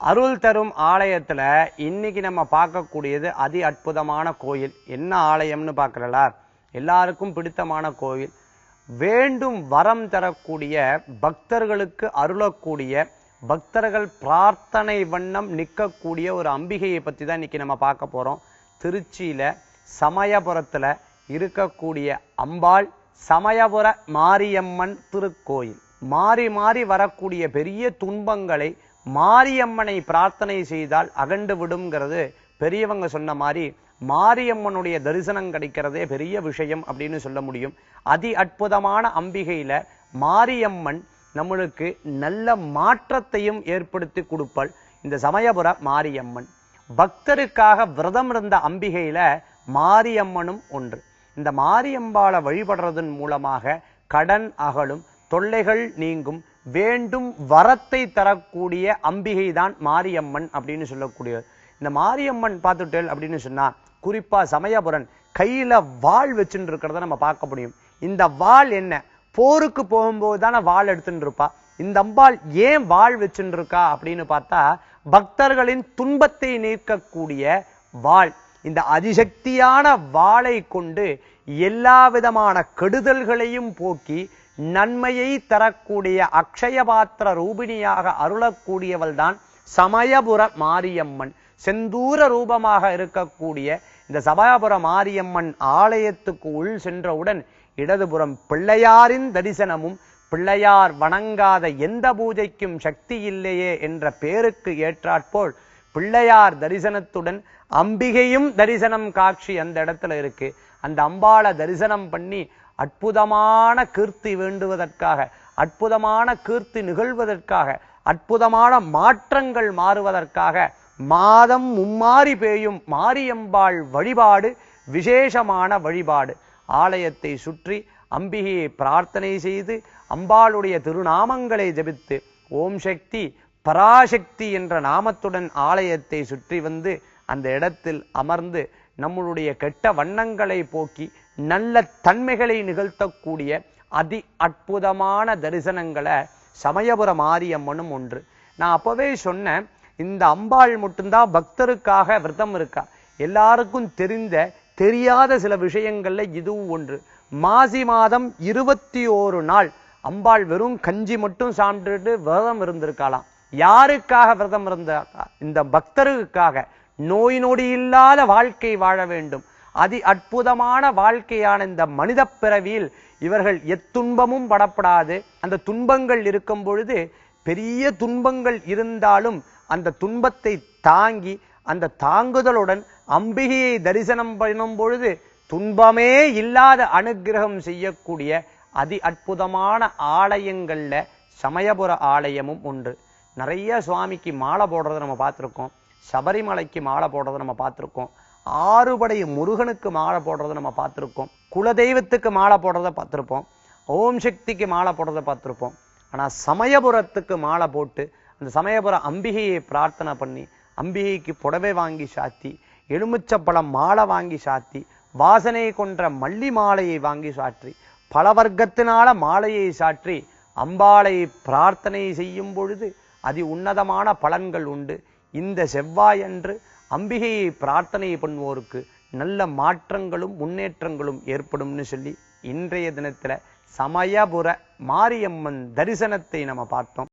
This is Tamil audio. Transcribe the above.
அருள் தரும் ஆலயத்தில் இன்னைக்கு நம்ம பார்க்கக்கூடியது அதி அற்புதமான கோயில். என்ன ஆலயம்னு பார்க்குறலா எல்லாருக்கும் பிடித்தமான கோயில் வேண்டும் வரம் தரக்கூடிய பக்தர்களுக்கு அருளக்கூடிய பக்தர்கள் பிரார்த்தனை வண்ணம் நிற்கக்கூடிய ஒரு அம்பிகையை பற்றி தான் இன்னைக்கு நம்ம பார்க்க போகிறோம் திருச்சியில் சமயபுரத்தில் இருக்கக்கூடிய அம்பாள் சமயபுர மாரியம்மன் திருக்கோயில். மாறி மாறி வரக்கூடிய பெரிய துன்பங்களை மாரியம்மனை பிரார்த்தனை செய்தால் அகண்டு விடுங்கிறது பெரியவங்க சொன்ன மாதிரி மாரியம்மனுடைய தரிசனம் கிடைக்கிறதே பெரிய விஷயம் அப்படின்னு சொல்ல முடியும். அதி அற்புதமான அம்பிகையில மாரியம்மன் நம்மளுக்கு நல்ல மாற்றத்தையும் ஏற்படுத்தி கொடுப்பல் இந்த சமயபுர மாரியம்மன். பக்தருக்காக விரதம் இருந்த அம்பிகையில மாரியம்மனும் ஒன்று. இந்த மாரியம்பாளை வழிபடுறதன் மூலமாக கடன் அகலும் தொல்லைகள் நீங்கும் வேண்டும் வரத்தை தரக்கூடிய அம்பிகை தான் மாரியம்மன் அப்படின்னு சொல்லக்கூடியவர். இந்த மாரியம்மன் பார்த்துட்டேல் அப்படின்னு சொன்னா குறிப்பா சமயபுரன் கையில வாள் வச்சுட்டு இருக்கிறத நம்ம பார்க்க முடியும். இந்த வாள் என்ன? போருக்கு போகும்போது தானே வாள் எடுத்துட்டு இருப்பா. இந்த அம்பாள் ஏன் வாள் வச்சுட்டு இருக்கா அப்படின்னு பார்த்தா பக்தர்களின் துன்பத்தை நீக்கக்கூடிய வாள். இந்த அதிசக்தியான வாளை கொண்டு எல்லா விதமான கெடுதல்களையும் போக்கி நன்மையை தரக்கூடிய அக்ஷய பாத்திர ரூபிணியாக அருளக்கூடியவள் தான் சமயபுர மாரியம்மன். செந்தூர ரூபமாக இருக்கக்கூடிய இந்த சமயபுர மாரியம்மன் ஆலயத்துக்கு உள் சென்றவுடன் இடதுபுறம் பிள்ளையாரின் தரிசனமும் பிள்ளையார் வணங்காத எந்த பூஜைக்கும் சக்தி இல்லையே என்ற பேருக்கு ஏற்றாற்போல் பிள்ளையார் தரிசனத்துடன் அம்பிகையும் தரிசனம் காட்சி அந்த இடத்துல இருக்கு. அந்த அம்பாளை தரிசனம் பண்ணி அற்புதமான கீர்த்தி வேண்டுவதற்காக அற்புதமான கீர்த்தி நிகழ்வதற்காக அற்புதமான மாற்றங்கள் மாறுவதற்காக மாதம் மும்மாறி பேயும் மாரியம்பாள் வழிபாடு விசேஷமான வழிபாடு. ஆலயத்தை சுற்றி அம்பிகையை பிரார்த்தனை செய்து அம்பாளுடைய திருநாமங்களை ஜபித்து ஓம் சக்தி பராசக்தி என்ற நாமத்துடன் ஆலயத்தை சுற்றி வந்து அந்த இடத்தில் அமர்ந்து நம்மளுடைய கெட்ட வண்ணங்களை போக்கி நல்ல தன்மைகளை நிகழ்த்தக்கூடிய அதி அற்புதமான தரிசனங்களை சமயபுர மாரியம்மனும் ஒன்று. நான் அப்பவே சொன்னேன் இந்த அம்பாள் மட்டும்தான் பக்தருக்காக விரதம் இருக்கா? எல்லாருக்கும் தெரிந்த தெரியாத சில விஷயங்கள்ல இதுவும் ஒன்று. மாசி மாதம் இருபத்தி ஓரு நாள் அம்பாள் வெறும் கஞ்சி மட்டும் சாப்பிட்டுட்டு விரதம் இருந்திருக்காளாம். யாருக்காக விரதம் இருந்த இந்த பக்தருக்காக? நோய் நொடி இல்லாத வாழ்க்கை வாழ வேண்டும். அதி அற்புதமான வாழ்க்கையான இந்த மனித பிறவியில் இவர்கள் எத்துன்பமும் படப்படாது. அந்த துன்பங்கள் இருக்கும் பொழுது பெரிய துன்பங்கள் இருந்தாலும் அந்த துன்பத்தை தாங்கி அந்த தாங்குதலுடன் அம்பிகையை தரிசனம் பண்ணும் பொழுது துன்பமே இல்லாத அனுகிரகம் செய்யக்கூடிய அதி அற்புதமான ஆலயங்களில் சமயபுர ஆலயமும் ஒன்று. நிறைய சுவாமிக்கு மாலை போடுறதை நம்ம பார்த்துருக்கோம். சபரிமலைக்கு மாலை போடுறதை நம்ம பார்த்துருக்கோம். ஆறுபடை முருகனுக்கு மாலை போடுறதை நம்ம பார்த்துருக்கோம். குலதெய்வத்துக்கு மாலை போடுறதை பார்த்துருப்போம். ஓம் சக்திக்கு மாலை போடுறதை பார்த்துருப்போம். ஆனால் சமயபுரத்துக்கு மாலை போட்டு அந்த சமயபுர அம்பிகையை பிரார்த்தனை பண்ணி அம்பிகைக்கு புடவை வாங்கி சாத்தி எலுமிச்சப்பழம் மாலை வாங்கி சாத்தி வாசனை கொன்ற மல்லி மாலையை வாங்கி சாற்றி பல வர்க்கத்தினால மாலையை சாற்றி அம்பாளை பிரார்த்தனை செய்யும் பொழுது அதி உன்னதமான பலன்கள் உண்டு. இந்த செவ்வாயன்று அம்பிகையை பிரார்த்தனை பண்ணுவோருக்கு நல்ல மாற்றங்களும் முன்னேற்றங்களும் ஏற்படும்னு சொல்லி இன்றைய தினத்துல சமயபுர மாரியம்மன் தரிசனத்தை நம்ம பார்த்தோம்.